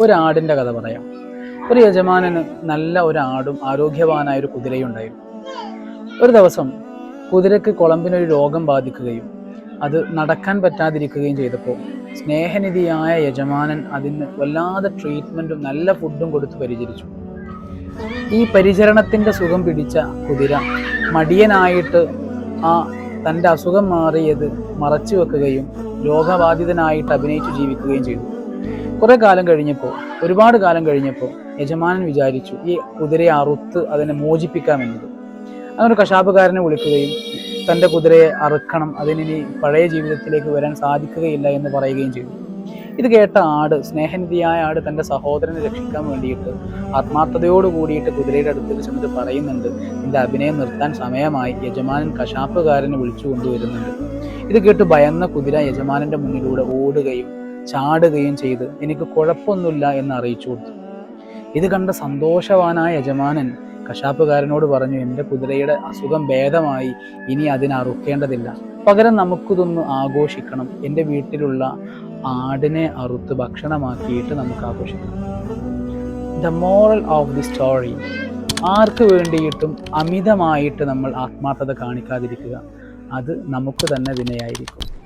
ഒരാടിന്റെ കഥ പറയാം. ഒരു യജമാനന് നല്ല ഒരു ആടും ആരോഗ്യവാനായ ഒരു കുതിരയും ഉണ്ടായിരുന്നു. ഒരു ദിവസം കുതിരക്ക് കുളമ്പിനൊരു രോഗം ബാധിക്കുകയും അത് നടക്കാൻ പറ്റാതിരിക്കുകയും ചെയ്തപ്പോൾ സ്നേഹനിധിയായ യജമാനൻ അതിന് വല്ലാതെ ട്രീറ്റ്മെന്റും നല്ല ഫുഡും കൊടുത്ത് പരിചരിച്ചു. ഈ പരിചരണത്തിന്റെ സുഖം പിടിച്ച കുതിര മടിയനായിട്ട് ആ തന്റെ അസുഖം മാറിയത് മറച്ചു വെക്കുകയും രോഗബാധിതനായിട്ട് അഭിനയിച്ചു ജീവിക്കുകയും ചെയ്തു. കുറെ കാലം കഴിഞ്ഞപ്പോൾ ഒരുപാട് കാലം കഴിഞ്ഞപ്പോൾ യജമാനൻ വിചാരിച്ചു ഈ കുതിരയെ അറുത്ത് അതിനെ മോചിപ്പിക്കാമെന്നത്. അങ്ങനെ കശാപ്പുകാരനെ വിളിക്കുകയും തന്റെ കുതിരയെ അറുക്കണം അതിനി പഴയ ജീവിതത്തിലേക്ക് വരാൻ സാധിക്കുകയില്ല എന്ന് പറയുകയും ചെയ്തു. ഇത് കേട്ട ആട് സ്നേഹനിധിയായ ആട് തന്റെ സഹോദരനെ രക്ഷിക്കാൻ വേണ്ടിയിട്ട് ആത്മാർത്ഥതയോട് കൂടിയിട്ട് കുതിരയുടെ അടുത്തേക്ക് ചെന്നിട്ട് പറയുന്നുണ്ട് നിന്റെ അഭിനയം നിർത്താൻ സമയമായി യജമാനൻ കശാപ്പുകാരനെ വിളിച്ചു കൊണ്ടുവരുന്നുണ്ട്. ഇത് കേട്ട് ഭയന്ന കുതിര യജമാനന്റെ മുന്നിലൂടെ ഓടുകയും ചാടുകയും ചെയ്ത് എനിക്ക് കുഴപ്പമൊന്നുമില്ല എന്ന് അറിയിച്ചു. കൊടുത്തു ഇത് കണ്ട സന്തോഷവാനായ യജമാനൻ കശാപ്പുകാരനോട് പറഞ്ഞു എന്റെ കുതിരയുടെ അസുഖം ഭേദമായി ഇനി അതിനറുക്കേണ്ടതില്ല പകരം നമുക്കിതൊന്ന് ആഘോഷിക്കണം. എന്റെ വീട്ടിലുള്ള ആടിനെ അറുത്ത് ഭക്ഷണമാക്കിയിട്ട് നമുക്ക് ആഘോഷിക്കണം the moral of the story ആർക്ക് വേണ്ടിയിട്ടും അമിതമായിട്ട് നമ്മൾ ആത്മാർത്ഥത കാണിക്കാതിരിക്കുക. അത് നമുക്ക് തന്നെ വിനയായിരിക്കും.